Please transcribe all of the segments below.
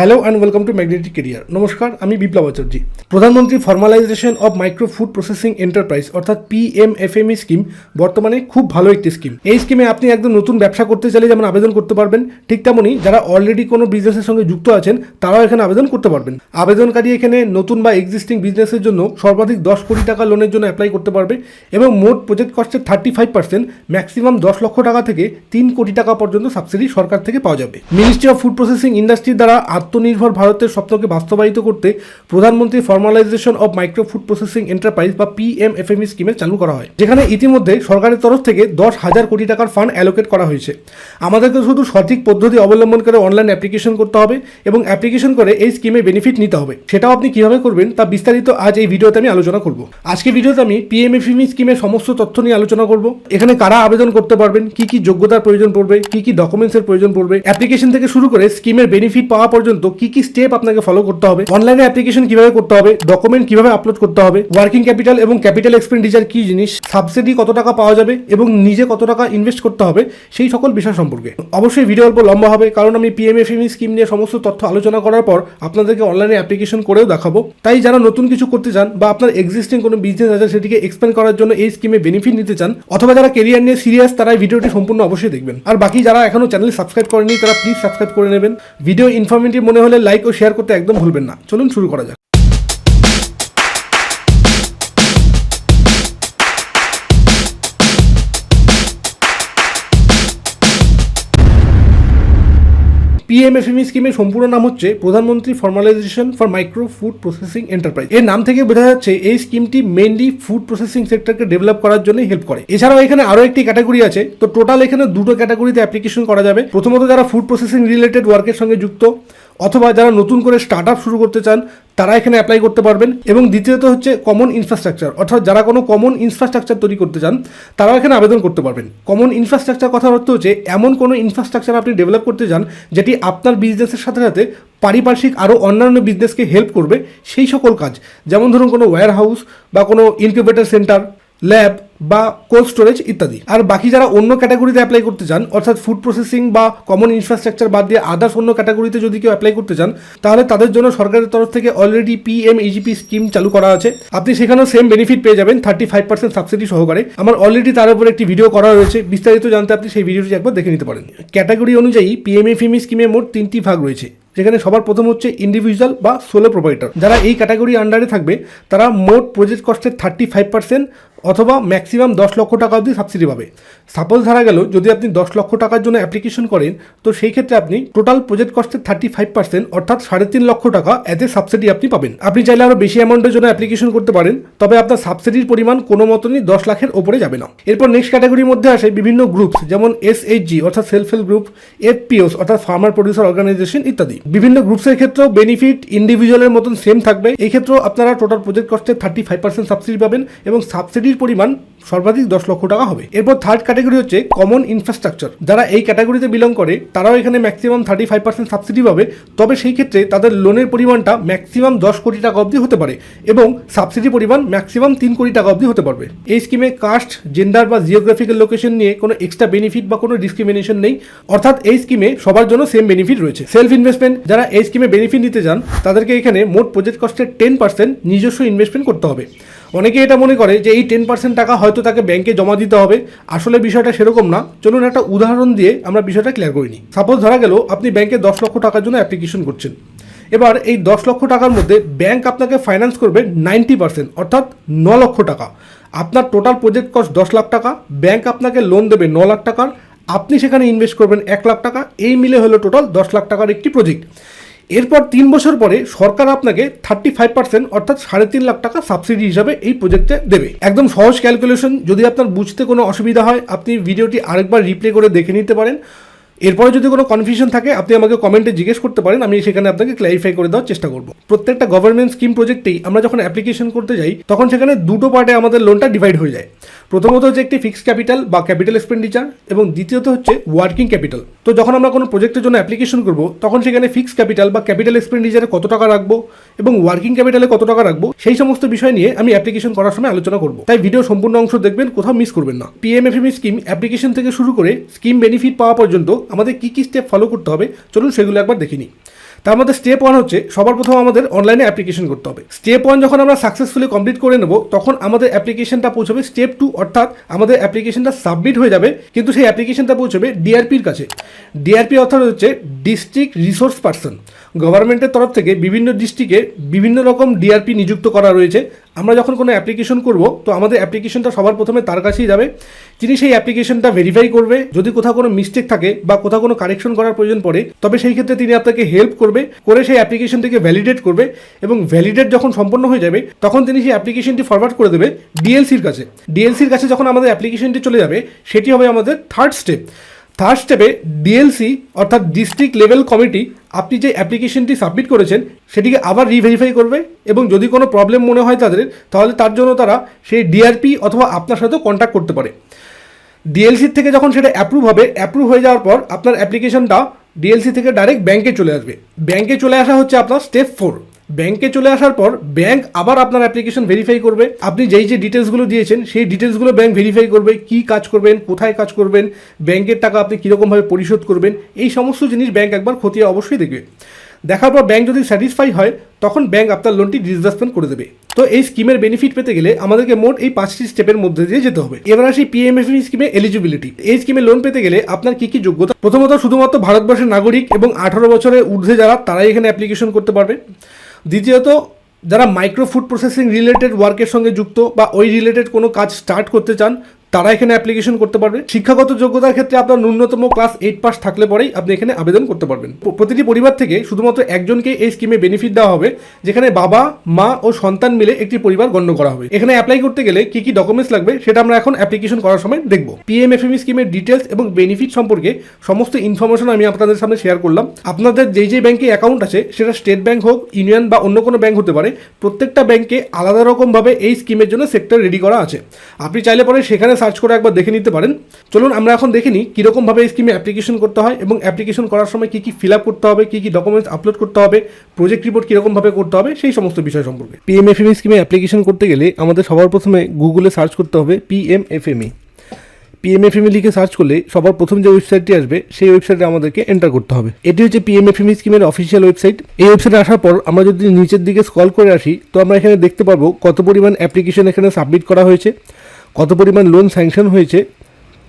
Hello and welcome to magnetic career নমস্কার, আমি বিপ্লব আচার্য। প্রধানমন্ত্রী formalisation of micro food processing enterprise অর্থাৎ পিএমএফএমই স্কিম E বর্তমানে খুব ভালো একটি স্কিম এই স্কিমে আপনি একদম নতুন ব্যবসা করতে চাইলে যেমন আবেদন করতে পারবেন, ঠিক তেমনই যারা অলরেডি কোনো বিজনেসের সঙ্গে যুক্ত আছেন, তারাও এখানে আবেদন করতে পারবেন। আবেদনকারী এখানে নতুন বা এক্সিস্টিং বিজনেসের জন্য সর্বাধিক দশ কোটি টাকা লোনের জন্য অ্যাপ্লাই করতে পারবে এবং মোট প্রজেক্ট কস্টের থার্টি ফাইভ পার্সেন্ট ম্যাক্সিমাম দশ লক্ষ টাকা থেকে তিন কোটি টাকা পর্যন্ত সাবসিডি সরকার থেকে পাওয়া যাবে। মিনিস্ট্রি অফ ফুড প্রসেসিং ইন্ডাস্ট্রির দ্বারা আত্মনির্ভর ভারতের স্বপ্নকে বাস্তবায়িত করতে প্রধানমন্ত্রী formalisation of micro food processing enterprise বা পিএমএফএমই স্কিমে E চালু করা হয়। যেখানে ইতিমধ্যে সরকারের তরফ থেকে দশ হাজার কোটি টাকার ফান্ড অ্যালোকেট করা হয়েছে। আমাদেরকে শুধু সঠিক পদ্ধতি অবলম্বন করে অনলাইন অ্যাপ্লিকেশন করতে হবে এবং অ্যাপ্লিকেশন করে এই স্কিমে বেনিফিট নিতে হবে। সেটাও আপনি কীভাবে করবেন তা বিস্তারিত আজ এই ভিডিওতে আমি আলোচনা করব। আজকে ভিডিওতে আমি পিএমএফএমই স্কিমের সমস্ত তথ্য নিয়ে আলোচনা করব। এখানে কারা আবেদন করতে পারবেন, কি কি যোগ্যতার প্রয়োজন পড়বে, কি কি ডকুমেন্টসের প্রয়োজন পড়বে। অ্যাপ্লিকেশন থেকে শুরু করে স্কিমের বেনিফিট পাওয়া পর্যন্ত কি কি স্টেপ আপনাকে ফলো করতে হবে? অনলাইনে অ্যাপ্লিকেশন কীভাবে করতে হবে? ডকুমেন্ট কীভাবে আপলোড করতে হবে? ওয়ার্কিং ক্যাপিটাল এবং ক্যাপিটাল এক্সপেন্ডিচার কি জিনিস? সাবসিডি কত টাকা পাওয়া যাবে এবং নিজে কত টাকা ইনভেস্ট করতে হবে? সেই সকল বিষয় সম্পর্কে। অবশ্যই ভিডিও অল্প লম্বা হবে, কারণ আমি পিএমএফএমই স্কিম নিয়ে সমস্ত তথ্য আলোচনা করার পর আপনাদেরকে অনলাইনে অ্যাপ্লিকেশন করেও দেখাবো। তাই যারা নতুন কিছু করতে চান বা আপনার এক্সিস্টিং কোনো বিজনেস আছে সেটিকে এক্সপ্যান্ড করার জন্য এই স্কিমে বেনিফিট নিতে চান, অথবা যারা কেরিয়ার নিয়ে সিরিয়াস তারা ভিডিওটি সম্পূর্ণ অবশ্যই দেখবেন। আর বাকি যারা এখনও চ্যানেল সাবস্ক্রাইব করেনি তারা প্লিজ সাবস্ক্রাইব করে নেবেন। ভিডিও ইনফরমেটিভ মনে হলে লাইক ও শেয়ার করতে একদম ভুলবেন না। চলুন শুরু করা যাক। পিএমএফএমই স্কিমের সম্পূর্ণ নাম হচ্ছে প্রধানমন্ত্রী formalisation for micro food processing enterprise এর নাম থেকে বোঝা যাচ্ছে এই স্কিমটি মেইনলি ফুড প্রসেসিং সেক্টরকে ডেভেলপ করার জন্য হেল্প করে। এছাড়াও এখানে আরও একটি ক্যাটাগরি আছে। তো টোটাল এখানে দুটো ক্যাটাগরিতে অ্যাপ্লিকেশন করা যাবে। প্রথমত যারা ফুড প্রসেসিং রিলেটেড ওয়ার্কের সঙ্গে যুক্ত অথবা যারা নতুন করে স্টার্ট আপ শুরু করতে চান, তারা এখানে অ্যাপ্লাই করতে পারবেন। এবং দ্বিতীয়ত হচ্ছে কমন ইনফ্রাস্ট্রাকচার অর্থাৎ যারা কোনো কমন ইনফ্রাস্ট্রাকচার তৈরি করতে চান, তারাও এখানে আবেদন করতে পারবেন। কমন ইনফ্রাস্ট্রাকচার কথার অর্থ হচ্ছে, এমন কোনো ইনফ্রাস্ট্রাকচার আপনি ডেভেলপ করতে চান, যেটি আপনার বিজনেসের সাথে সাথে পারিপার্শ্বিক আরও অন্যান্য বিজনেসকে হেল্প করবে, সেই সকল কাজ। যেমন ধরুন কোনো ওয়্যার হাউস বা কোনো ইনকিউবেটর সেন্টার ল্যাব বা কোল্ড স্টোরেজ ইত্যাদি। আর বাকি যারা অন্য ক্যাটাগরিতে অ্যাপ্লাই করতে চান, অর্থাৎ ফুড প্রসেসিং বা কমন ইনফ্রাস্ট্রাকচার বাদ দিয়ে আদার্স অন্য ক্যাটাগরিতে যদি কেউ অ্যাপ্লাই করতে চান, তাহলে তাদের জন্য সরকারের তরফ থেকে অলরেডি পিএম ইজিপি স্কিম চালু করা আছে। আপনি সেখানেও সেম বেনিফিট পেয়ে যাবেন থার্টি ফাইভ পার্সেন্ট সাবসিডি সহকারে। আমার অলরেডি তার উপর একটি ভিডিও করা রয়েছে, বিস্তারিত জানতে আপনি সেই ভিডিওটি একবার দেখে নিতে পারেন। ক্যাটাগরি অনুযায়ী পি এম পিএমএফএমই স্কিমে মোট তিনটি ভাগ রয়েছে, যেখানে সবার প্রথম হচ্ছে ইন্ডিভিজুয়াল বা সোলো প্রোভাইডার যারা এই ক্যাটাগরি আন্ডারে থাকবে, তারা মোট প্রজেক্ট কস্টের থার্টি ফাইভ পার্সেন্ট অথবা ম্যাক্সিমাম দশ লক্ষ টাকা অবধি সাবসিডি পাবে। সাপোজ ধরা গেল, যদি আপনি দশ লক্ষ টাকার জন্য অ্যাপ্লিকেশন করেন, তো সেই ক্ষেত্রে আপনি টোটাল প্রজেক্ট কস্টের থার্টি ফাইভ পার্সেন্ট অর্থাৎ সাড়ে তিন লক্ষ টাকা অ্যাজ এ সাবসিডি আপনি পাবেন। আপনি চাইলে আরও বেশি অ্যামাউন্টের জন্য অ্যাপ্লিকেশন করতে পারেন, তবে আপনার সাবসিডির পরিমাণ কোনো মতনই দশ লাখের ওপরে যাবে না। এরপর নেক্সট ক্যাটাগরির মধ্যে আসে বিভিন্ন গ্রুপস যেমন এসএইচজি অর্থাৎ সেলফ হেল্প গ্রুপ এফপিওস অর্থাৎ ফার্মার প্রডিউসার অর্গানাইজেশন ইত্যাদি। বিভিন্ন গ্রুপসের ক্ষেত্রেও বেনিফিট ইন্ডিভিজুয়ালের মতন সেম থাকবে। এই ক্ষেত্রেও আপনারা টোটাল প্রজেক্ট কস্টের থার্টি ফাইভ পার্সেন্ট সাবসিডি পাবেন এবং সাবসিডির পরিমাণ সর্বাধিক দশ লক্ষ টাকা হবে। এরপর থার্ড ক্যাটাগরি হচ্ছে কমন ইনফ্রাস্ট্রাকচার যারা এই ক্যাটাগরিতে বিলং করে, তারাও এখানে maximum thirty five percent subsidy পাবে। তবে সেই ক্ষেত্রে তাদের লোনের পরিমাণটা ম্যাক্সিমাম দশ কোটি টাকা অবধি হতে পারে এবং সাবসিডি পরিমাণ ম্যাক্সিমাম তিন কোটি টাকা অবধি হতে পারবে। এই স্কিমে কাস্ট জেন্ডার বা জিওগ্রাফিক্যাল লোকেশন নিয়ে কোনো এক্সট্রা বেনিফিট বা কোনো ডিসক্রিমিনেশন নেই। অর্থাৎ এই স্কিমে সবার জন্য সেম বেনিফিট রয়েছে। সেলফ ইনভেস্টমেন্ট যারা এই স্কিমে বেনিফিট নিতে চান, তাদেরকে এখানে মোট প্রজেক্ট কস্টের টেন পার্সেন্ট নিজস্ব ইনভেস্টমেন্ট করতে হবে। অনেকে এটা মনে করে যে এই টেন পার্সেন্ট টাকা হয়তো তাকে ব্যাংকে জমা দিতে হবে। আসলে বিষয়টা সেরকম না। চলুন একটা উদাহরণ দিয়ে আমরা বিষয়টা ক্লিয়ার করে নিই। সাপোজ ধরা গেল আপনি ব্যাংকে দশ লক্ষ টাকার জন্য অ্যাপ্লিকেশন করছেন। এবার এই দশ লক্ষ টাকার মধ্যে ব্যাংক আপনাকে ফাইন্যান্স করবে নাইনটি পার্সেন্ট অর্থাৎ ন লক্ষ টাকা। আপনার টোটাল প্রজেক্ট কস্ট দশ লাখ টাকা ব্যাংক আপনাকে লোন দেবে ন লাখ টাকার। আপনি সেখানে ইনভেস্ট করবেন এক লাখ টাকা। এই মিলে হলো টোটাল দশ লাখ টাকার একটি প্রজেক্ট এরপর তিন বছর পরে সরকার আপনাকে থার্টি ফাইভ পার্সেন্ট অর্থাৎ সাড়ে তিন লাখ টাকা সাবসিডি হিসাবে এই প্রজেক্টে দেবে। একদম সহজ ক্যালকুলেশন যদি আপনার বুঝতে কোনো অসুবিধা হয়, আপনি ভিডিওটি আরেকবার রিপ্লে করে দেখে নিতে পারেন। এরপরে যদি কোনো কনফিউশন থাকে, আপনি আমাকে কমেন্টে জিজ্ঞেস করতে পারেন, আমি সেখানে আপনাকে ক্ল্যারিফাই করে দেওয়ার চেষ্টা করব। প্রত্যেকটা গভর্নমেন্ট স্কিম প্রজেক্টেই আমরা যখন অ্যাপ্লিকেশন করতে যাই, তখন সেখানে দুটো পার্টে আমাদের লোনটা ডিভাইড হয়ে যায়। প্রথমত হচ্ছে একটি ফিক্সড ক্যাপিটাল বা ক্যাপিটাল এক্সপেন্ডিচার এবং দ্বিতীয়ত হচ্ছে ওয়ার্কিং ক্যাপিটাল তো যখন আমরা কোনো প্রজেক্টের জন্য অ্যাপ্লিকেশন করব, তখন সেখানে ফিক্সড ক্যাপিটাল বা ক্যাপিটাল এক্সপেন্ডিচারে কত টাকা রাখব এবং ওয়ার্কিং ক্যাপিটালে কত টাকা রাখব, সেই সমস্ত বিষয় নিয়ে আমি অ্যাপ্লিকেশন করার সময় আলোচনা করব। তাই ভিডিও সম্পূর্ণ অংশ দেখবেন, কোথাও মিস করবেন না। পিএমএফএমই স্কিম অ্যাপ্লিকেশন থেকে শুরু করে স্কিম বেনিফিট পাওয়া পর্যন্ত আমাদের কী কী স্টেপ ফলো করতে হবে, চলুন সেগুলো একবার দেখে নিই। তার মধ্যে স্টেপ ওয়ান হচ্ছে, সবার প্রথম আমাদের অনলাইনে অ্যাপ্লিকেশন করতে হবে। স্টেপ ওয়ান যখন আমরা সাকসেসফুলি কমপ্লিট করে নেব, তখন আমাদের অ্যাপ্লিকেশনটা পৌঁছবে স্টেপ টু অর্থাৎ আমাদের অ্যাপ্লিকেশনটা সাবমিট হয়ে যাবে, কিন্তু সেই অ্যাপ্লিকেশনটা পৌঁছবে ডিআরপির কাছে। ডিআরপি অর্থাৎ হচ্ছে ডিস্ট্রিক্ট রিসোর্স পার্সন গভর্নমেন্টের তরফ থেকে বিভিন্ন ডিস্ট্রিক্টে বিভিন্ন রকম ডিআরপি নিযুক্ত করা রয়েছে। আমরা যখন কোনো অ্যাপ্লিকেশন করব, তো আমাদের অ্যাপ্লিকেশনটা সবার প্রথমে তার কাছেই যাবে। তিনি সেই অ্যাপ্লিকেশনটা ভেরিফাই করবে, যদি কোথাও কোনো মিস্টেক থাকে বা কোথাও কোনো কারেকশন করার প্রয়োজন পড়ে, তবে সেই ক্ষেত্রে তিনি আপনাকে হেল্প করবে, করে সেই অ্যাপ্লিকেশনটিকে ভ্যালিডেট করবে এবং ভ্যালিডেট যখন সম্পন্ন হয়ে যাবে, তখন তিনি সেই অ্যাপ্লিকেশনটি ফরওয়ার্ড করে দেবে ডিএলসির কাছে। ডিএলসির কাছে যখন আমাদের অ্যাপ্লিকেশনটি চলে যাবে, সেটি হবে আমাদের থার্ড স্টেপ থার্ড স্টেপে ডিএলসি অর্থাৎ ডিস্ট্রিক্ট লেভেল কমিটি আপনি যে অ্যাপ্লিকেশনটি সাবমিট করেছেন, সেটিকে আবার রিভেরিফাই করবে এবং যদি কোনো প্রবলেম মনে হয় তাদের, তাহলে তার জন্য তারা সেই ডিআরপি অথবা আপনার সাথেও কন্ট্যাক্ট করতে পারে। ডিএলসির থেকে যখন সেটা অ্যাপ্রুভ হবে অ্যাপ্রুভ হয়ে যাওয়ার পর আপনার অ্যাপ্লিকেশনটা ডিএলসি থেকে ডাইরেক্ট ব্যাংকে চলে আসবে। ব্যাংকে চলে আসা হচ্ছে আপনার স্টেপ ফোর ব্যাংকে চলে আসার পর ব্যাংক আবার আপনার অ্যাপ্লিকেশন ভেরিফাই করবে। আপনি যেই যে ডিটেলসগুলো দিয়েছেন, সেই ডিটেলসগুলো ব্যাংক ভেরিফাই করবে, কি কাজ করবেন, কোথায় কাজ করবেন, ব্যাংকের টাকা আপনি কীরকমভাবে পরিশোধ করবেন, এই সমস্ত জিনিস ব্যাংক একবার খতিয়ে অবশ্যই দেখবে। দেখার পর ব্যাংক যদি স্যাটিসফাই হয়, তখন ব্যাংক আপনার লোনটি ডিসবার্সমেন্ট করে দেবে। তো এই স্কিমের বেনিফিট পেতে গেলে আমাদেরকে মোট এই পাঁচটি স্টেপের মধ্যে দিয়ে যেতে হবে। এবার আসি পিএমএফএমই স্কিমে এলিজিবিলিটি এই স্কিমে লোন পেতে গেলে আপনার কি কি যোগ্যতা? প্রথমত, শুধুমাত্র ভারতবর্ষের নাগরিক এবং আঠারো বছরের ঊর্ধ্বে যারা, তারাই এখানে অ্যাপ্লিকেশন করতে পারবে। দ্বিতীয়ত, যারা মাইক্রো ফুড প্রসেসিং রিলেটেড ওয়ার্কের সঙ্গে যুক্ত বা ওই রিলেটেড কোনো কাজ স্টার্ট করতে চান তারা এখানে অ্যাপ্লিকেশন করতে পারবে। শিক্ষাগত যোগ্যতার ক্ষেত্রে আপনার ন্যূনতম ক্লাস এইট পাস থাকলে পরেই আপনি এখানে আবেদন করতে পারবেন। প্রতিটি পরিবার থেকে শুধুমাত্র একজনকে এই স্কিমে বেনিফিট দেওয়া হবে, যেখানে বাবা, মা ও সন্তান মিলে একটি পরিবার গণ্য করা হবে। এখানে অ্যাপ্লাই করতে গেলে কি কি ডকুমেন্টস লাগবে সেটা আমরা এখন অ্যাপ্লিকেশন করার সময় দেখব। পিএমএফএমই স্কিমের ডিটেলস এবং বেনিফিট সম্পর্কে সমস্ত ইনফরমেশন আমি আপনাদের সামনে শেয়ার করলাম। আপনাদের যেই যেই ব্যাংকে অ্যাকাউন্ট আছে, সেটা স্টেট ব্যাংক হোক ইউনিয়ন বা অন্য কোনো ব্যাংক হতে পারে, প্রত্যেকটা ব্যাংকে আলাদা রকমভাবে এই স্কিমের জন্য সেক্টর রেডি করা আছে। আপনি চাইলে পরে সেখানে সার্চ করে একবার দেখে নিতে পারেন। চলুন আমরা এখন দেখে নিই কীরকমভাবে এই স্কিমে অ্যাপ্লিকেশন করতে হয় এবং অ্যাপ্লিকেশন করার সময় কী কী ফিল আপ করতে হবে, কী কী ডকুমেন্টস আপলোড করতে হবে প্রজেক্ট রিপোর্ট কীরকমভাবে করতে হবে, সেই সমস্ত বিষয় সম্পর্কে। পিএমএফএমই স্কিমে অ্যাপ্লিকেশন করতে গেলে আমাদের সবার প্রথমে গুগলে সার্চ করতে হবে পিএমএফএমই পিএমএফএমই লিখে সার্চ করলে সবার প্রথম যে ওয়েবসাইটটি আসবে, সেই ওয়েবসাইটে আমাদেরকে এন্টার করতে হবে। এটি হচ্ছে পিএমএফএমই স্কিমের অফিসিয়াল ওয়েবসাইট এই ওয়েবসাইটে আসার পর আমরা যদি নিচের দিকে স্কল করে আসি, তো আমরা এখানে দেখতে পারব কত পরিমাণ অ্যাপ্লিকেশন এখানে সাবমিট করা হয়েছে। কত পরিমাণ লোন স্যাংশন হয়েছে,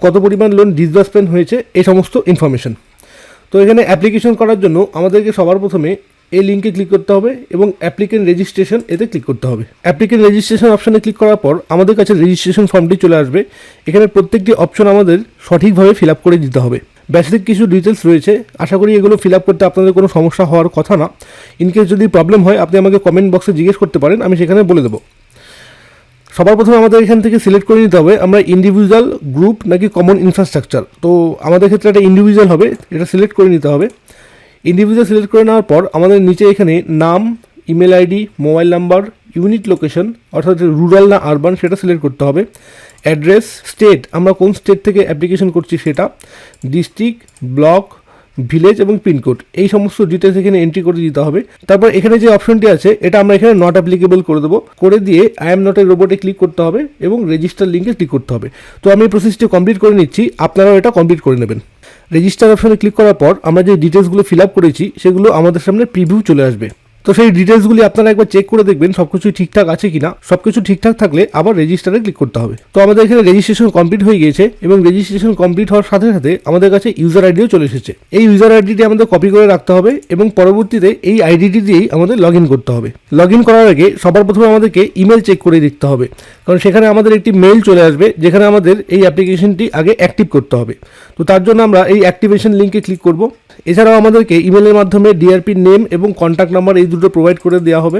কত পরিমাণ লোন ডিসবার্সমেন্ট হয়েছে, এই সমস্ত ইনফরমেশন তো এখানে অ্যাপ্লিকেশন করার জন্য আমাদেরকে সবার প্রথমে এই লিঙ্কে ক্লিক করতে হবে এবং অ্যাপ্লিকেন্ট রেজিস্ট্রেশন এতে ক্লিক করতে হবে। অ্যাপ্লিকেন্ট রেজিস্ট্রেশন অপশানে ক্লিক করার পর আমাদের কাছে রেজিস্ট্রেশন ফর্মটি চলে আসবে। এখানে প্রত্যেকটি অপশন আমাদের সঠিকভাবে ফিল আপ করে দিতে হবে। বেসিক কিছু ডিটেলস রয়েছে। আশা করি এগুলো ফিল আপ করতে আপনাদের কোনো সমস্যা হওয়ার কথা না। ইনকেস যদি প্রবলেম হয়, আপনি আমাকে কমেন্ট বক্সে জিজ্ঞেস করতে পারেন, আমি সেখানে বলে দেবো। সবার প্রথমে আমাদের এখান থেকে সিলেক্ট করে নিতে হবে, আমরা ইন্ডিভিজুয়াল গ্রুপ নাকি কমন ইনফ্রাস্ট্রাকচার তো আমাদের ক্ষেত্রে এটা ইন্ডিভিজুয়াল হবে, এটা সিলেক্ট করে নিতে হবে। ইন্ডিভিজুয়াল সিলেক্ট করে নেওয়ার পর আমাদের নিচে এখানে নাম email ID mobile number unit location অর্থাৎ রুরাল না আরবান সেটা সিলেক্ট করতে হবে। অ্যাড্রেস স্টেট আমরা কোন স্টেট থেকে অ্যাপ্লিকেশন করছি সেটা ডিস্ট্রিক্ট ব্লক ভিলেজ এবং পিনকোড এই সমস্ত ডিটেলস এখানে এন্ট্রি করে দিতে হবে। তারপর এখানে যে অপশনটি আছে, এটা আমরা এখানে নট অ্যাপ্লিকেবল করে দেবো। করে দিয়ে আই এম নট এ রোবটে ক্লিক করতে হবে এবং রেজিস্টার লিঙ্কে ক্লিক করতে হবে। তো আমি এই প্রসেসটি কমপ্লিট করে নিচ্ছি। আপনারাও এটা কমপ্লিট করে নেবেন। রেজিস্টার অপশনে ক্লিক করার পর আমরা যে ডিটেলসগুলো ফিল আপ করেছি, সেগুলো আমাদের সামনে প্রিভিউ চলে আসবে। তো সেই ডিটেলসগুলি আপনারা একবার চেক করে দেখবেন সব কিছু ঠিকঠাক আছে কিনা। সব কিছু ঠিকঠাক থাকলে আবার রেজিস্টারে ক্লিক করতে হবে। তো আমাদের এখানে রেজিস্ট্রেশন কমপ্লিট হয়ে গিয়েছে এবং রেজিস্ট্রেশন কমপ্লিট হওয়ার সাথে সাথে আমাদের কাছে ইউজার আইডিও চলে এসেছে। এই ইউজার আইডিটি আমাদের কপি করে রাখতে হবে এবং পরবর্তীতে এই আইডিটি দিয়েই আমাদের লগ করতে হবে। লগ করার আগে সবার প্রথমে আমাদেরকে ইমেল চেক করে দেখতে হবে। কারণ সেখানে আমাদের একটি মেল চলে আসবে, যেখানে আমাদের এই অ্যাপ্লিকেশনটি আগে অ্যাক্টিভ করতে হবে। তো তার জন্য আমরা এই অ্যাক্টিভেশন লিঙ্কে ক্লিক করব। এছাড়াও আমাদেরকে ইমেলের মাধ্যমে ডিআরপির নেম এবং কন্ট্যাক্ট নাম্বার এই দুটো প্রোভাইড করে দেওয়া হবে।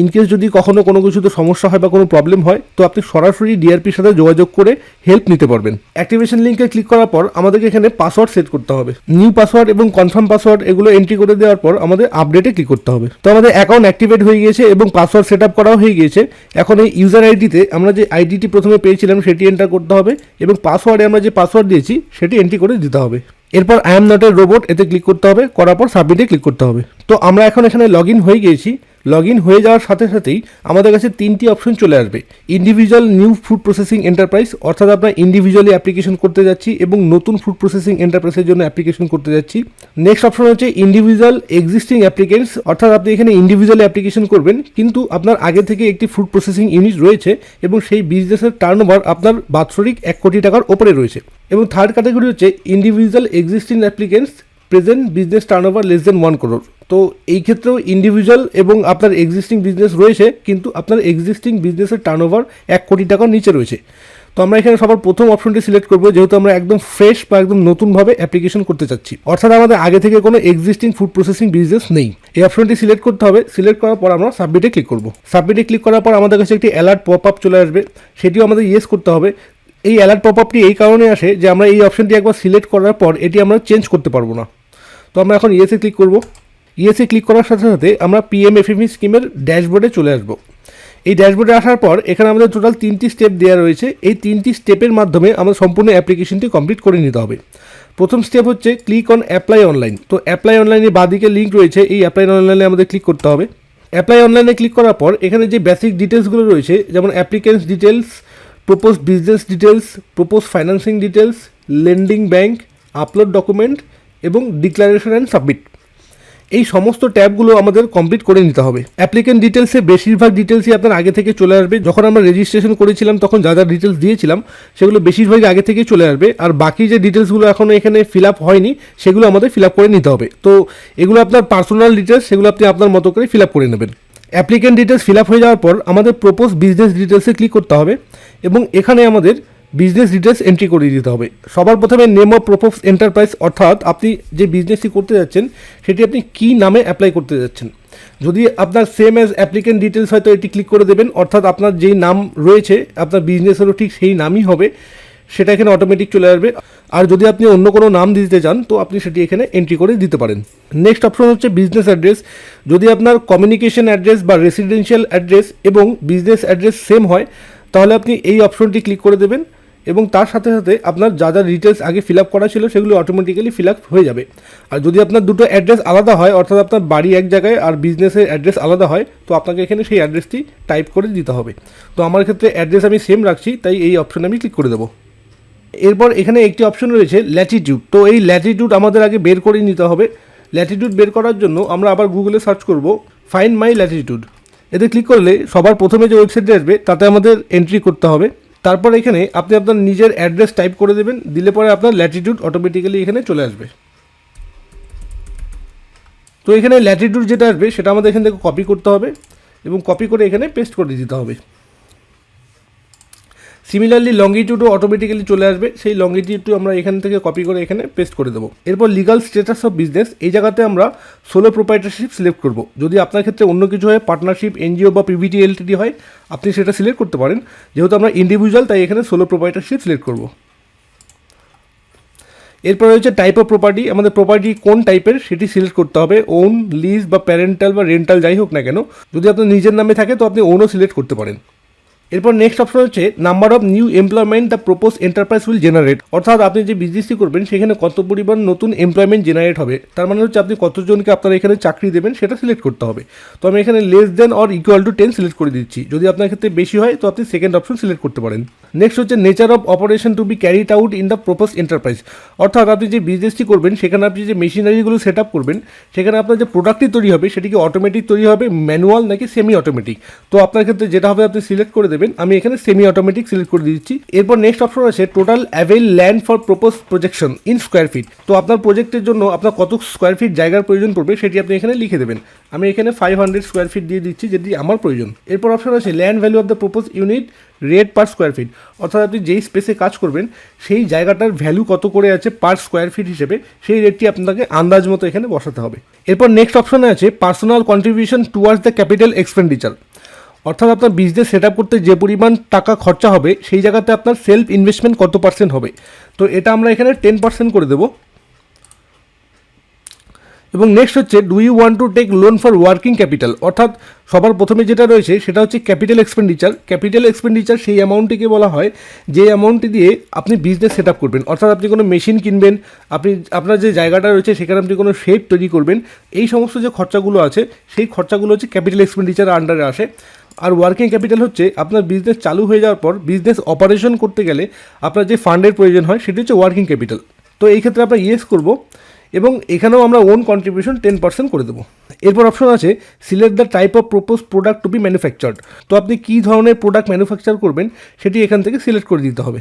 ইনকেস যদি কখনো কোনো কিছুতে সমস্যা হয় বা কোনো প্রবলেম হয়, তো আপনি সরাসরি ডিআরপির সাথে যোগাযোগ করে হেল্প নিতে পারবেন। অ্যাক্টিভেশন লিঙ্কে ক্লিক করার পর আমাদেরকে এখানে পাসওয়ার্ড সেট করতে হবে। নিউ পাসওয়ার্ড এবং কনফার্ম পাসওয়ার্ড এগুলো এন্ট্রি করে দেওয়ার পর আমাদের আপডেটে ক্লিক করতে হবে। তো আমাদের অ্যাকাউন্ট অ্যাক্টিভেট হয়ে গিয়েছে এবং পাসওয়ার্ড সেট আপ করাও হয়ে গিয়েছে। এখন এই ইউজার আইডিতে আমরা যে আইডিটি প্রথমে পেয়েছিলাম, সেটি এন্টার করতে হবে এবং পাসওয়ার্ডে আমরা যে পাসওয়ার্ড দিয়েছি, সেটি এন্ট্রি করে দিতে হবে। এরপর I am not a robot এতে ক্লিক করতে হবে, করার পর সাবমিটে ক্লিক করতে হবে। তো আমরা এখন এখানে লগ ইন হয়ে গিয়েছি। লগ ইন হয়ে যাওয়ার সাথে সাথেই আমাদের কাছে তিনটি অপশন চলে আসবে। Individual new food processing enterprise অর্থাৎ আমরা ইন্ডিভিজুয়ালি অ্যাপ্লিকেশন করতে যাচ্ছি এবং নতুন ফুড প্রসেসিং এন্টারপ্রাইজের জন্য অ্যাপ্লিকেশন করতে যাচ্ছি। নেক্সট অপশন হচ্ছে ইন্ডিভিজুয়াল এক্সিস্টিং অ্যাপ্লিকেন্টস অর্থাৎ আপনি এখানে ইন্ডিভিজুয়ালি অ্যাপ্লিকেশন করবেন, কিন্তু আপনার আগে থেকে একটি ফুড প্রসেসিং ইউনিট রয়েছে এবং সেই বিজনেসের টার্ন ওভার আপনার বাৎসরিক এক কোটি টাকার ওপরে রয়েছে। এবং থার্ড ক্যাটাগরি হচ্ছে individual existing applicants present business turn over less than one crore তো এই ক্ষেত্রেও ইন্ডিভিজুয়াল এবং আপনার এক্সিস্টিং বিজনেস রয়েছে, কিন্তু আপনার এক্সিস্টিং বিজনেসের টার্ন ওভার এক কোটি টাকার নিচে রয়েছে। তো আমরা এখানে সবার প্রথম অপশনটি সিলেক্ট করব, যেহেতু আমরা একদম ফ্রেশ বা একদম নতুনভাবে অ্যাপ্লিকেশন করতে চাচ্ছি। অর্থাৎ আমাদের আগে থেকে কোনো এক্সিস্টিং ফুড প্রসেসিং বিজনেস নেই। এই অপশনটি সিলেক্ট করতে হবে। সিলেক্ট করার পর আমরা সাবমিটে ক্লিক করব। সাবমিটে ক্লিক করার পর আমাদের কাছে একটি অ্যালার্ট পপ আপ চলে আসবে। সেটিও আমাদের ইয়েস করতে হবে। এই অ্যালার্ট পপ আপটি এই কারণে আসে যে আমরা এই অপশনটি একবার সিলেক্ট করার পর এটি আমরা চেঞ্জ করতে পারব না। তো আমরা এখন ইয়েসে ক্লিক করব। ইয়েসে ক্লিক করার সাথে সাথে আমরা পিএম এফএমই স্কিমের ড্যাশবোর্ডে চলে আসব। এই ড্যাশবোর্ডে আসার পর এখানে আমাদের টোটাল তিনটি স্টেপ দেওয়া রয়েছে। এই তিনটি স্টেপের মাধ্যমে আমাদের সম্পূর্ণ অ্যাপ্লিকেশনটি কমপ্লিট করে নিতে হবে। প্রথম স্টেপ হচ্ছে ক্লিক অন অ্যাপ্লাই অনলাইন তো অ্যাপ্লাই অনলাইনে বাদিকে লিঙ্ক রয়েছে। এই অ্যাপ্লাই অনলাইনে আমাদের ক্লিক করতে হবে। অ্যাপ্লাই অনলাইনে ক্লিক করার পর এখানে যে বেসিক ডিটেলসগুলো রয়েছে, যেমন applicants details propose business details propose financing details lending bank upload document এবং ডিক্লারেশন অ্যান্ড সাবমিট এই সমস্ত ট্যাবগুলো আমাদের কমপ্লিট করে নিতে হবে। অ্যাপ্লিকেন্ট ডিটেলসে বেশিরভাগ ডিটেলসই আপনার আগে থেকে চলে আসবে। যখন আমরা রেজিস্ট্রেশন করেছিলাম, তখন যা যা ডিটেলস দিয়েছিলাম, সেগুলো বেশিরভাগই আগে থেকেই চলে আসবে। আর বাকি যে ডিটেলসগুলো এখনও এখানে ফিল আপ হয়নি, সেগুলো আমাদের ফিল আপ করে নিতে হবে। তো এগুলো আপনার পার্সোনাল ডিটেলস সেগুলো আপনি আপনার মতো করে ফিল আপ করে নেবেন। অ্যাপ্লিকেন্ট ডিটেলস ফিল আপ হয়ে যাওয়ার পর আমাদের প্রপোজ বিজনেস ডিটেলসে ক্লিক করতে হবে এবং এখানে আমাদের বিজনেস ডিটেলস এন্ট্রি করে দিতে হবে। সবার প্রথমে নেম অফ প্রপোজ এন্টারপ্রাইজ অর্থাৎ আপনি যে বিজনেসটি করতে যাচ্ছেন, সেটি আপনি কী নামে অ্যাপ্লাই করতে যাচ্ছেন। যদি আপনার সেম অ্যাজ অ্যাপ্লিকেন্ট ডিটেলস হয়তো এটি ক্লিক করে দেবেন, অর্থাৎ আপনার যেই নাম রয়েছে, আপনার বিজনেসেরও ঠিক সেই নামই হবে, সেটা এখানে অটোমেটিক চলে আসবে। আর যদি আপনি অন্য কোনো নাম দিতে চান, তো আপনি সেটি এখানে এন্ট্রি করে দিতে পারেন। নেক্সট অপশন হচ্ছে বিজনেস অ্যাড্রেস যদি আপনার কমিউনিকেশন অ্যাড্রেস বা রেসিডেন্সিয়াল অ্যাড্রেস এবং বিজনেস অ্যাড্রেস সেম হয়, তাহলে আপনি এই অপশনটি ক্লিক করে দেবেন। এবং তার সাথে সাথে আপনার যা যা ডিটেলস আগে ফিল আপ করা ছিল সেগুলো অটোমেটিক্যালি ফিল আপ হয়ে যাবে। আর যদি আপনার দুটো অ্যাড্রেস আলাদা হয়, অর্থাৎ আপনার বাড়ি এক জায়গায় আর বিজনেসের অ্যাড্রেস আলাদা হয়, তো আপনাকে এখানে সেই অ্যাড্রেসটি টাইপ করে দিতে হবে। তো আমার ক্ষেত্রে অ্যাড্রেস আমি সেম রাখছি, তাই এই অপশনে আমি ক্লিক করে দেবো। এরপর এখানে একটি অপশন রয়েছে ল্যাটিটিউড তো এই ল্যাটিটিউড আমাদের আগে বের করে নিতে হবে। ল্যাটিটিউড বের করার জন্য আমরা আবার গুগলে সার্চ করব ফাইন্ড মাই ল্যাটিটিউড এতে ক্লিক করলে সবার প্রথমে যে ওয়েবসাইটটি আসবে, তাতে আমাদের এন্ট্রি করতে হবে। তারপর এখানে আপনি আপনার নিজের অ্যাড্রেস টাইপ করে দেবেন, দিলে পরে আপনার ল্যাটিটিউড অটোমেটিক্যালি এখানে চলে আসবে। তো এখানে ল্যাটিটিউড যেটা আসবে, সেটা আমাদের এখান থেকে কপি করতে হবে এবং কপি করে এখানে পেস্ট করে দিতে হবে। সিমিলারলি লঙ্গিটিউডও অটোমেটিক্যালি চলে আসবে। সেই লঙ্গিটিউডটি আমরা এখান থেকে কপি করে এখানে পেস্ট করে দেবো। এরপর লিগাল স্ট্যাটাস অফ বিজনেস এই জায়গাতে আমরা সোলো প্রোপাইটারশিপ সিলেক্ট করব। যদি আপনার ক্ষেত্রে অন্য কিছু হয় পার্টনারশিপ এনজিও বা পিভিটি এলটিডি হয়, আপনি সেটা সিলেক্ট করতে পারেন। যেহেতু আমরা ইন্ডিভিজুয়াল তাই এখানে সোলো প্রোপাইটারশিপ সিলেক্ট করব। এরপর রয়েছে টাইপ অফ প্রপার্টি আমাদের প্রপার্টি কোন টাইপের সেটি সিলেক্ট করতে হবে। ওন লিজ বা প্যারেন্টাল বা রেন্টাল যাই হোক না কেন। যদি আপনার নিজের নামে থাকে, তো আপনি ওনও সিলেক্ট করতে পারেন। এরপর নেক্সট অপশন হচ্ছে number of new employment the propose enterprise will generate অর্থাৎ আপনি যে বিজনেসটি করবেন, সেখানে কত পরিমাণ নতুন এমপ্লয়মেন্ট জেনারেট হবে? তার মানে হচ্ছে আপনি কতজনকে আপনার এখানে চাকরি দেবেন, সেটা সিলেক্ট করতে হবে। তো আমি এখানে less than or equal to ten select করে দিচ্ছি। যদি আপনার ক্ষেত্রে বেশি হয়, তো আপনি সেকেন্ড অপশন সিলেক্ট করতে পারেন। নেক্সট হচ্ছে nature of operation to be carried out in the propose enterprise অর্থাৎ আপনি যে বিজনেসটি করবেন, সেখানে আপনি যে মেশিনারিগুলো সেট আপ করবেন, সেখানে আপনার যে প্রোডাক্টটি তৈরি হবে, সেটি কি অটোমেটিক তৈরি হবে ম্যানুয়াল নাকি সেমি অটোমেটিক তো আপনার ক্ষেত্রে যেটা হবে, আপনি সিলেক্ট করে দেবেন। আমি এখানে সেমি অটোমেটিক সিলেক্ট করে দিচ্ছি। এরপর নেক্সট অপশন আছে total avail land for propose projection in square feet তো আপনার প্রজেক্টের জন্য আপনার কত স্কোয়ার ফিট জায়গার প্রয়োজন পড়বে সেটি আপনি এখানে লিখে দেবেন। আমি এখানে ফাইভ হান্ড্রেড স্কোয়ার ফিট দিয়ে দিচ্ছি, যেটি আমার প্রয়োজন। এরপর অপশন আছে land value of the propose unit rate per square feet অর্থাৎ আপনি যেই স্পেসে কাজ করবেন, সেই জায়গাটার ভ্যালু কত করে আছে পার স্কোয়ার ফিট হিসেবে, সেই রেটটি আপনাকে আন্দাজ মতো এখানে বসাতে হবে। এরপর নেক্সট অপশনে আছে personal contribution towards the capital expenditure অর্থাৎ আপনার বিজনেস সেট করতে যে পরিমাণ টাকা খরচা হবে, সেই জায়গাতে আপনার সেলফ ইনভেস্টমেন্ট কত পার্সেন্ট হবে? তো এটা আমরা এখানে টেন পার্সেন্ট করে দেবো। এবং নেক্সট হচ্ছে do you want to take loan for working capital অর্থাৎ সবার প্রথমে যেটা রয়েছে, সেটা হচ্ছে ক্যাপিটাল এক্সপেন্ডিচার ক্যাপিটাল এক্সপেন্ডিচার সেই অ্যামাউন্টটিকে বলা হয়, যে অ্যামাউন্টটি দিয়ে আপনি বিজনেস সেট করবেন। অর্থাৎ আপনি কোনো মেশিন কিনবেন, আপনি, আপনার যে জায়গাটা রয়েছে, সেখানে আপনি কোনো শেড তৈরি করবেন। এই সমস্ত যে খরচাগুলো আছে, সেই খরচাগুলো হচ্ছে ক্যাপিটাল এক্সপেন্ডিচার আন্ডারে আসে। আর ওয়ার্কিং ক্যাপিটাল হচ্ছে আপনার বিজনেস চালু হয়ে যাওয়ার পর বিজনেস অপারেশন করতে গেলে আপনার যে ফান্ডের প্রয়োজন হয় সেটি হচ্ছে ওয়ার্কিং ক্যাপিটাল তো এই ক্ষেত্রে আমরা ইয়েস করব এবং এখানেও আমরা ওন কন্ট্রিবিউশন টেন পার্সেন্ট করে দেবো। এরপর অপশন আছে select the type of propose product to be manufactured তো আপনি কী ধরনের প্রোডাক্ট ম্যানুফ্যাকচার করবেন সেটি এখান থেকে সিলেক্ট করে দিতে হবে।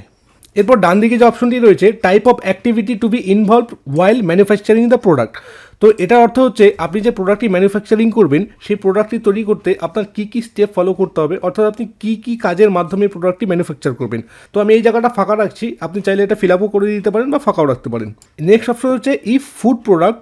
এরপর ডান দিকে যে অপশনটি রয়েছে type of activity to be involve while manufacturing the product তো এটার অর্থ হচ্ছে আপনি যে প্রোডাক্টটি ম্যানুফ্যাকচারিং করবেন, সেই প্রোডাক্টটি তৈরি করতে আপনার কী কী স্টেপ ফলো করতে হবে, অর্থাৎ আপনি কী কী কাজের মাধ্যমে প্রোডাক্টটি ম্যানুফ্যাকচার করবেন। তো আমি এই জায়গাটা ফাঁকা রাখছি, আপনি চাইলে এটা ফিল আপও করে দিতে পারেন বা ফাঁকাও রাখতে পারেন। নেক্সট অপশন হচ্ছে if food product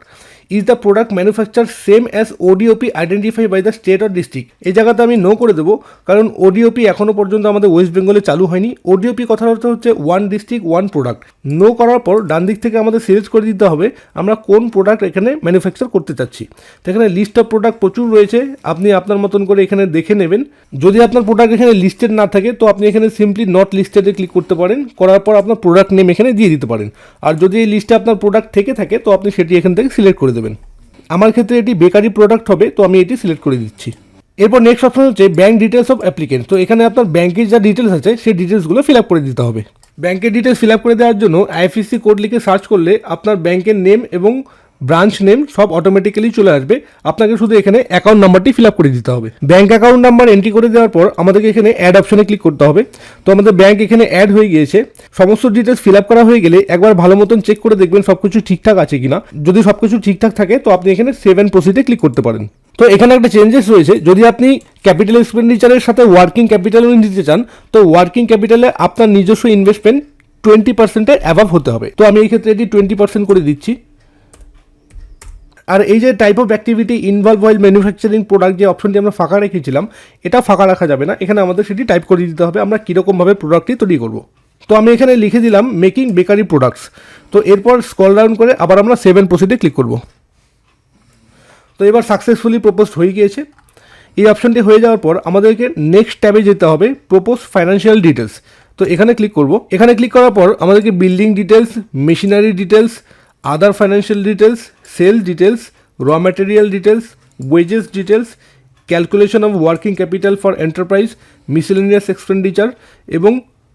is the product manufacture same as ODOP identify by the state or district এই জায়গাতে আমি নো করে দেবো, কারণ ওডিওপি এখনও পর্যন্ত আমাদের ওয়েস্ট বেঙ্গলে চালু হয়নি। ওডিওপি কথার অর্থ হচ্ছে one district one product no করার পর ডান দিক থেকে আমাদের সিলেক্ট করে দিতে হবে, আমরা কোন প্রোডাক্ট এখানে ম্যানুফ্যাকচার করতে চাচ্ছি। তো এখানে লিস্ট অফ প্রোডাক্ট প্রচুর রয়েছে। আপনি আপনার মতন করে এখানে দেখে নেবেন। যদি আপনার প্রোডাক্ট এখানে লিস্টেড না থাকে, তো আপনি এখানে সিম্পলি নট লিস্টেডে ক্লিক করতে পারেন। করার পর আপনার প্রোডাক্ট নেম এখানে দিয়ে দিতে পারেন। আর যদি এই লিস্টে আপনার প্রোডাক্ট থেকে থাকে, তো আপনি সেটি এখান থেকে সিলেক্ট করে দেবেন। আমার ক্ষেত্রে এটি বেকারি প্রোডাক্ট হবে, তো আমি এটি সিলেক্ট করে দিচ্ছি। এরপর নেক্সট অপশন হচ্ছে ব্যাঙ্ক ডিটেলস অফ অ্যাপ্লিকেন্ট তো এখানে আপনার ব্যাঙ্কের যা ডিটেলস আছে, সেই ডিটেলসগুলো ফিল আপ করে দিতে হবে। ব্যাঙ্কের ডিটেলস ফিল আপ করে দেওয়ার জন্য আইএফএসসি কোড লিখে সার্চ করলে আপনার ব্যাঙ্কের নেম এবং ব্রাঞ্চ নেম সব অটোমেটিক্যালি চলে আসবে। আপনাকে শুধু এখানে অ্যাকাউন্ট নাম্বারটি ফিল আপ করে দিতে হবে। ব্যাঙ্ক অ্যাকাউন্ট নাম্বার এন্ট্রি করে দেওয়ার পর আমাদেরকে এখানে অ্যাড অপশনে ক্লিক করতে হবে। তো আমাদের ব্যাঙ্ক এখানে অ্যাড হয়ে গিয়েছে। সমস্ত ডিটেলস ফিল আপ করা হয়ে গেলে একবার ভালো মতন চেক করে দেখবেন সব কিছু ঠিকঠাক আছে কিনা। যদি সব কিছু ঠিকঠাক থাকে, তো আপনি এখানে সেভেন প্রসিডে ক্লিক করতে পারেন। তো এখানে একটা চেঞ্জেস রয়েছে। যদি আপনি ক্যাপিটাল এক্সপেন্ডিচারের সাথে ওয়ার্কিং ক্যাপিটালও নিতে চান, তো ওয়ার্কিং ক্যাপিটালে আপনার নিজস্ব ইনভেস্টমেন্ট টোয়েন্টি পার্সেন্টের অ্যাভাব হতে হবে। তো আমি এই ক্ষেত্রে এটি টোয়েন্টি পার্সেন্ট করে দিচ্ছি। আর এই যে type of activity involve oil manufacturing product যে অপশনটি আমরা ফাঁকা রেখেছিলাম, এটা ফাঁকা রাখা যাবে না। এখানে আমাদের সেটি টাইপ করে দিতে হবে, আমরা কীরকমভাবে প্রোডাক্টটি তৈরি করব। তো আমি এখানে লিখে দিলাম মেকিং বেকারি প্রোডাক্টস তো এরপর স্কল ডাউন করে আবার আমরা সেভেন প্রসিডে ক্লিক করব। তো এবার সাকসেসফুলি প্রপোজ হয়ে গিয়েছে। এই অপশনটি হয়ে যাওয়ার পর আমাদেরকে নেক্সট ট্যাবে যেতে হবে প্রপোজ ফাইন্যান্সিয়াল ডিটেলস তো এখানে ক্লিক করব। এখানে ক্লিক করার পর আমাদেরকে building details machinery details other financial details sale details raw material details wages details calculation of working capital for enterprise miscellaneous expenditure এবং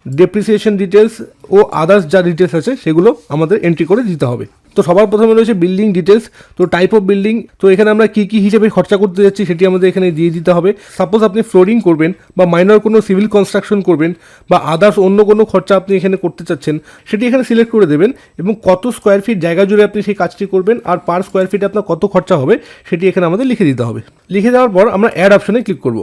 ডেপ্রিসিয়েশন ডিটেলস ও আদার্স যা ডিটেলস আছে, সেগুলো আমাদের এন্ট্রি করে দিতে হবে। তো সবার প্রথমে রয়েছে বিল্ডিং ডিটেলস তো টাইপ অফ বিল্ডিং তো এখানে আমরা কী কী হিসেবে খরচা করতে যাচ্ছি সেটি আমাদের এখানে দিয়ে দিতে হবে। সাপোজ আপনি ফ্লোরিং করবেন বা মাইনর কোনো সিভিল কনস্ট্রাকশন করবেন বা আদার্স অন্য কোনো খরচা আপনি এখানে করতে চাচ্ছেন, সেটি এখানে সিলেক্ট করে দেবেন এবং কত স্কোয়ার ফিট জায়গা জুড়ে আপনি সেই কাজটি করবেন আর পার স্কোয়ার ফিটে আপনার কত খরচা হবে, সেটি এখানে আমাদের লিখে দিতে হবে। লিখে দেওয়ার পর আমরা অ্যাড অপশনে ক্লিক করব।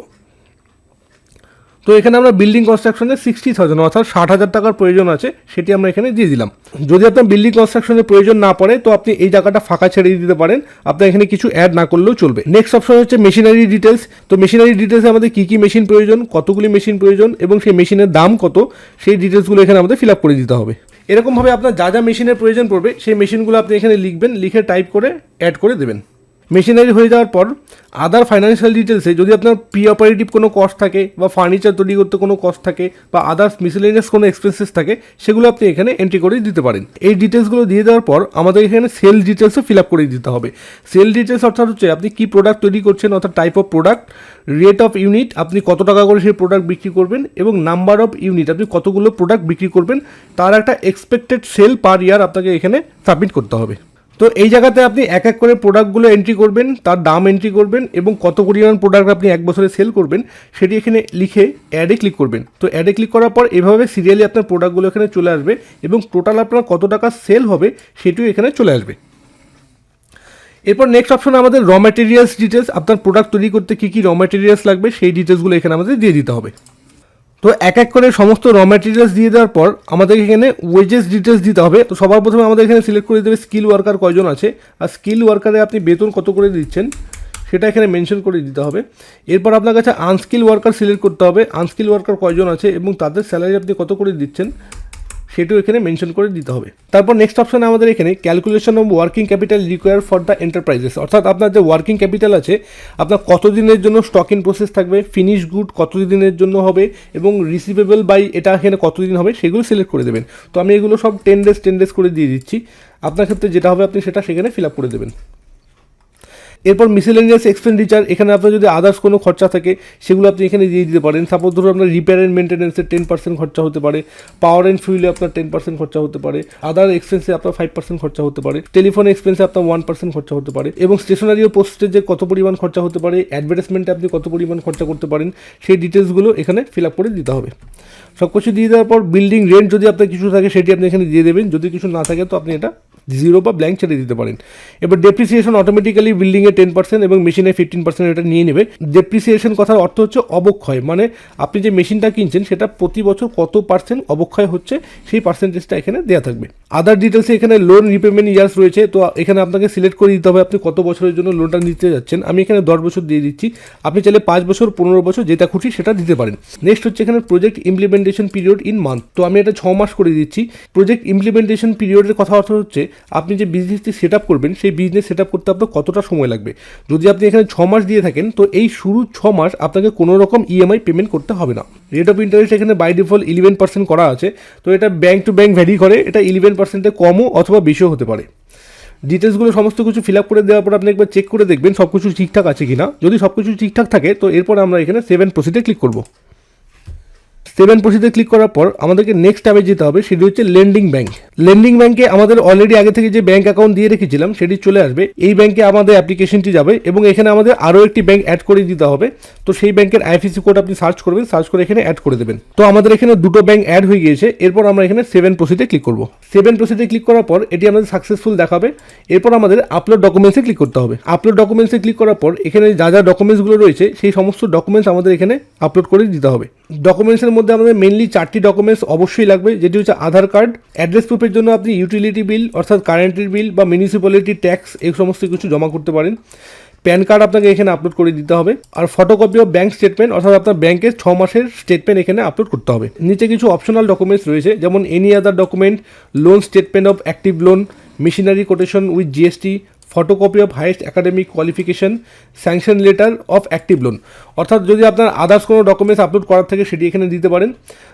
তো এখানে আমরা বিল্ডিং কনস্ট্রাকশনে সিক্সটি থাউজেন্ড অর্থাৎ ষাট হাজার টাকার প্রয়োজন আছে, সেটি আমরা এখানে দিয়ে দিলাম। যদি আপনার বিল্ডিং কনস্ট্রাকশনের প্রয়োজন না পড়ে, তো আপনি এই জায়গাটা ফাঁকা ছেড়ে দিতে পারেন। আপনার এখানে কিছু অ্যাড না করলেও চলবে। নেক্সট অপশন হচ্ছে মেশিনারি ডিটেলস তো মেশিনারি ডিটেলসে আমাদের কী কী মেশিন প্রয়োজন, কতগুলি মেশিন প্রয়োজন, এবং সেই মেশিনের দাম কত, সেই ডিটেলসগুলো এখানে আমাদের ফিল আপ করে দিতে হবে। এরকমভাবে আপনার যা যা মেশিনের প্রয়োজন পড়বে, সেই মেশিনগুলো আপনি এখানে লিখবেন, লিখে টাইপ করে অ্যাড করে দেবেন। মেশিনারি হয়ে যাওয়ার পর আদার ফাইন্যান্সিয়াল ডিটেলসে যদি আপনার প্রি অপারেটিভ কোনো কস্ট থাকে বা ফার্নিচার তৈরি করতে কোনো কস্ট থাকে বা আদার্স মিসেলেনিয়াস কোনো এক্সপেন্সেস থাকে, সেগুলো আপনি এখানে এন্ট্রি করে দিতে পারেন। এই ডিটেলসগুলো দিয়ে দেওয়ার পর আমাদের এখানে সেল ডিটেলসও ফিল আপ করে দিতে হবে। সেল ডিটেলস অর্থাৎ হচ্ছে আপনি কী প্রোডাক্ট তৈরি করছেন অর্থাৎ type of product rate of unit আপনি কত টাকা করে সেই প্রোডাক্ট বিক্রি করবেন এবং নাম্বার অফ ইউনিট আপনি কতগুলো প্রোডাক্ট বিক্রি করবেন, তার একটা এক্সপেক্টেড সেল পার ইয়ার আপনাকে এখানে সাবমিট করতে হবে। তো এই জায়গাতে আপনি এক এক করে প্রোডাক্টগুলো এন্ট্রি করবেন, তার দাম এন্ট্রি করবেন এবং কত পরিমাণ প্রোডাক্ট আপনি এক বছরে সেল করবেন, সেটি এখানে লিখে অ্যাডে ক্লিক করবেন। তো অ্যাডে ক্লিক করার পর এভাবে সিরিয়ালি আপনার প্রোডাক্টগুলো এখানে চলে আসবে এবং টোটাল আপনার কত টাকা সেল হবে সেটিও এখানে চলে আসবে। এরপর নেক্সট অপশন আমাদের র ম্যাটেরিয়ালস ডিটেলস আপনার প্রোডাক্ট তৈরি করতে কী কী র ম্যাটেরিয়ালস লাগবে, সেই ডিটেলসগুলো এখানে আমাদের দিয়ে দিতে হবে। তো এক এক করে সমস্ত র ম্যাটেরিয়ালস দিয়ে দেওয়ার পর আমাদের এখানে ওয়েজেস ডিটেলস দিতে হবে। তো সবার প্রথমে আমাদের এখানে সিলেক্ট করে দেবে স্কিল ওয়ার্কার কয়জন আছে। আর স্কিল ওয়ার্কারে আপনি বেতন কত করে দিচ্ছেন সেটা এখানে মেনশন করে দিতে হবে। এরপর আপনার কাছে আনস্কিল ওয়ার্কার সিলেক্ট করতে হবে। আনস্কিল ওয়ার্কার কয়জন আছে এবং তাদের স্যালারি আপনি কত করে দিচ্ছেন সেটাও এখানে মেনশন করে দিতে হবে। তারপর নেক্সট অপশন আমাদের এখানে calculation of working capital require for the enterprises অর্থাৎ আপনার যে ওয়ার্কিং ক্যাপিটাল আছে, আপনার কতদিনের জন্য স্টক ইন প্রসেস থাকবে ফিনিশ গুড কতদিনের জন্য হবে, এবং রিসিভেবল বাই এটা এখানে কতদিন হবে, সেগুলো সিলেক্ট করে দেবেন। তো আমি এগুলো সব টেন ডেজ টেন ডেজ করে দিয়ে দিচ্ছি। আপনার ক্ষেত্রে যেটা হবে আপনি সেটা সেখানে ফিল আপ করে দেবেন। এরপর মিসেলেনিয়াস এক্সপেন্ডিচার এখানে আপনার যদি আদার্স কোনো খরচা থাকে, সেগুলো আপনি এখানে দিয়ে দিতে পারেন। সাপোজ ধরুন আপনার রিপেয়ার অ্যান্ড মেনটেন্যান্সের টেন পার্সেন্ট খরচা হতে পারে পাওয়ার অ্যান্ড ফুয়েলে আপনার টেন পার্সেন্ট খরচা হতে পারে আদার এক্সপেন্সে আপনার ফাইভ পার্সেন্ট খরচা হতে পারে টেলিফোন এক্সপেন্সে আপনার ওয়ান পার্সেন্ট খরচা হতে পারে, এবং স্টেশনারি ও পোস্টের পোস্টেজে কত পরিমাণ খরচা হতে পারে অ্যাডভার্টাইজমেন্টে আপনি কত পরিমাণ খরচা করতে পারেন, সেই ডিটেলসগুলো এখানে ফিল আপ করে দিতে হবে। সব কিছু দিয়ে দেওয়ার পর বিল্ডিং রেন্ট যদি আপনার কিছু থাকে, সেটি আপনি এখানে দিয়ে দেবেন। যদি কিছু না থাকে, তো আপনি এটা জিরো বা ব্ল্যাঙ্ক ছেড়ে দিতে পারেন। এবার ডেপ্রিসিয়েশন অটোমেটিক্যালি বিল্ডিংয়ে টেন পার্সেন্ট এবং মেশিনে ফিফটিন পার্সেন্ট এটা নিয়ে নেবে। ডেপ্রিসিয়েশন কথার অর্থ হচ্ছে অবক্ষয় মানে আপনি যে মেশিনটা কিনছেন সেটা প্রতি বছর কত পার্সেন্ট অবক্ষয় হচ্ছে সেই পার্সেন্টেজটা এখানে দেওয়া থাকবে। আদার ডিটেলসে এখানে লোন রিপেমেন্ট ইয়ার্স রয়েছে, তো এখানে আপনাকে সিলেক্ট করে দিতে হবে আপনি কত বছরের জন্য লোনটা নিতে যাচ্ছেন। আমি এখানে দশ বছর দিয়ে দিচ্ছি, আপনি চাইলে পাঁচ বছর, পনেরো বছর যেটা খুশি সেটা দিতে পারেন। নেক্সট হচ্ছে এখানে project implementation period in month তো আমি এটা ছ মাস করে দিচ্ছি। প্রজেক্ট ইমপ্লিমেন্টেশন পিরিয়ডের কথা অর্থ হচ্ছে আপনি যে বিজনেসটি সেট আপ করবেন, সেই বিজনেস সেট আপ করতে আপনার কতটা সময় লাগবে? যদি আপনি এখানে ছ মাস দিয়ে থাকেন, তো এই শুরু ছ মাস আপনাকে কোনো রকম ইএমআই পেমেন্ট করতে হবে না। রেট অফ ইন্টারেস্ট এখানে বাই ডিফল্ট ইলেভেন পার্সেন্ট করা আছে, তো এটা ব্যাংক টু ব্যাংক ভ্যারি করে, এটা ইলেভেন পার্সেন্টে কমও অথবা বেশিও হতে পারে। ডিটেলসগুলো সমস্ত কিছু ফিল আপ করে দেওয়ার পর আপনি একবার চেক করে দেখবেন সব কিছু ঠিকঠাক আছে কিনা। যদি সব কিছু ঠিকঠাক থাকে, তো এরপর আমরা এখানে সেভেন প্রসিডে ক্লিক করব। সেভেন প্রসিডে ক্লিক করার পর আমাদেরকে নেক্সট ট্যাবে যেতে হবে, সেটি হচ্ছে লেন্ডিং ব্যাংক লেন্ডিং ব্যাংকে আমাদের অলরেডি আগে থেকে যে ব্যাংক অ্যাকাউন্ট দিয়ে রেখেছিলাম, সেটি চলে আসবে। এই ব্যাংকে আমাদের অ্যাপ্লিকেশনটি যাবে এবং এখানে আমাদের আরও একটি ব্যাংক অ্যাড করে দিতে হবে। তো সেই ব্যাংকের আইএফএসি কোড আপনি সার্চ করবেন সার্চ করে এখানে অ্যাড করে দেবেন। তো আমাদের এখানে দুটো ব্যাংক অ্যাড হয়ে গিয়েছে, এরপর আমরা এখানে সেভেন প্রসিডে ক্লিক করব। সেভেন প্রসিডে ক্লিক করার পর এটি আমাদের সাকসেসফুল দেখাবে। এরপর আমাদের আপলোড ডকুমেন্টসে ক্লিক করতে হবে। আপলোড ডকুমেন্টসে ক্লিক করার পর এখানে যা যা ডকুমেন্টসগুলো রয়েছে, সেই সমস্ত ডকুমেন্টস আমাদের এখানে আপলোড করে দিতে হবে। ডকুমেন্টসের মধ্যে আমাদের মেনলি চারটি ডকুমেন্টস অবশ্যই লাগবে, যেটি হচ্ছে আধার কার্ড অ্যাড্রেস প্রুফের জন্য আপনি ইউটিলিটি বিল অর্থাৎ কারেন্টের বিল বা মিউনিসিপ্যালিটি ট্যাক্স এই সমস্ত কিছু জমা করতে পারেন। প্যান কার্ড আপনাকে এখানে আপলোড করে দিতে হবে। আর ফটোকপি অফ ব্যাঙ্ক স্টেটমেন্ট অর্থাৎ আপনার ব্যাংকের ছ মাসের স্টেটমেন্ট এখানে আপলোড করতে হবে। নিচে কিছু অপশনাল ডকুমেন্টস রয়েছে, যেমন any other document loan statement of active loan machinery quotation with GST photocopy of highest academic qualification sanction letter of active loan অর্থাৎ যদি আপনার আদার্স কোনো ডকুমেন্টস আপলোড করার থাকে, সেটি এখানে দিতে পারেন।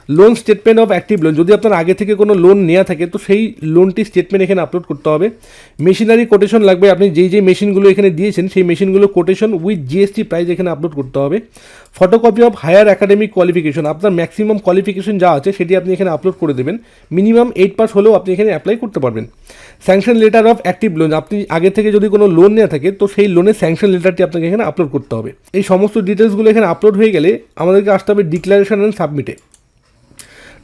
Loan statement of active loan যদি আপনার আগে থেকে কোনো লোন নেওয়া থাকে, তো সেই লোনটি স্টেটমেন্ট এখানে আপলোড করতে হবে। মেশিনারি কোটেশন লাগবে, আপনি যেই যেই মেশিনগুলো এখানে দিয়েছেন, সেই মেশিনগুলো কোটেশন উইথ জিএসটি প্রাইস এখানে আপলোড করতে হবে। Photocopy of higher academic qualification আপনার ম্যাক্সিমাম কোয়ালিফিকেশন যা আছে, সেটি আপনি এখানে আপলোড করে দেবেন। মিনিমাম এইট পাস হলেও আপনি এখানে অ্যাপ্লাই করতে পারবেন। Sanction letter of active loan আপনি আগে থেকে যদি কোনো লোন নেওয়া থাকে, তো সেই লোনের স্যাংশন লেটারটি আপনাকে এখানে আপলোড করতে হবে। এই সমস্ত ডিটেলসগুলো এখানে আপলোড হয়ে গেলে আমাদেরকে আসতে হবে ডিক্লারেশন অ্যান্ড সাবমিটে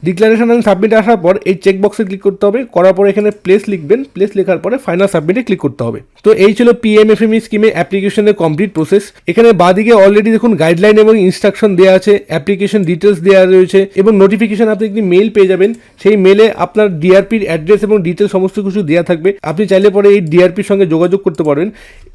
ডিক্লারেশন অ্যান্ড সাবমিটে আসার পর এই চেক বক্সে ক্লিক করতে হবে। করার পর এখানে প্লেস লিখবেন। প্লেস লেখার পরে ফাইনাল সাবমিটে ক্লিক করতে হবে। তো এই ছিল পিএমএফএমই স্কিমে অ্যাপ্লিকেশনের কমপ্লিট প্রসেস এখানে বাদিকে অলরেডি দেখুন গাইডলাইন এবং ইনস্ট্রাকশন দেওয়া আছে অ্যাপ্লিকেশন ডিটেলস দেওয়া রয়েছে এবং নোটিফিকেশন আপনি একটি মেল পেয়ে যাবেন। সেই মেলে আপনার ডিআরপির অ্যাড্রেস এবং ডিটেলস সমস্ত কিছু দেওয়া থাকবে। আপনি চাইলে পরে এই ডিআরপির সঙ্গে যোগাযোগ করতে পারবেন।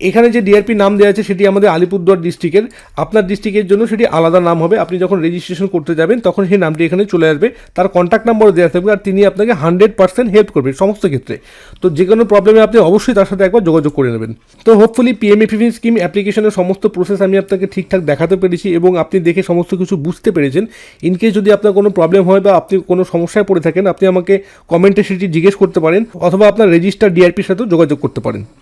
এখানে যে ডিআরপি নাম দেওয়া আছে সেটি আমাদের আলিপুরদুয়ার ডিস্ট্রিক্টের আপনার ডিস্ট্রিক্টের জন্য সেটি আলাদা নাম হবে। আপনি যখন রেজিস্ট্রেশন করতে যাবেন তখন সেই নামটি এখানে চলে আসবে। তার কন্ট্যাক্ট নাম্বারও দেওয়া থাকবে আর তিনি আপনাকে হান্ড্রেড পার্সেন্ট হেল্প করবেন সমস্ত ক্ষেত্রে। তো যে কোনো প্রবলেমে আপনি অবশ্যই তার সাথে একবার যোগাযোগ করে নেবেন। তো হোপফুলি পিএমএফিভি স্কিম অ্যাপ্লিকেশনের সমস্ত প্রসেস আমি আপনাকে ঠিকঠাক দেখাতে পেরেছি এবং আপনি দেখে সমস্ত কিছু বুঝতে পেরেছেন। ইনকেস যদি আপনার কোনো প্রবলেম হয় বা আপনি কোনো সমস্যায় পড়ে থাকেন, আপনি আমাকে কমেন্টে সেটি জিজ্ঞেস করতে পারেন অথবা আপনার রেজিস্টার ডিআরপির সাথেও যোগাযোগ করতে পারেন।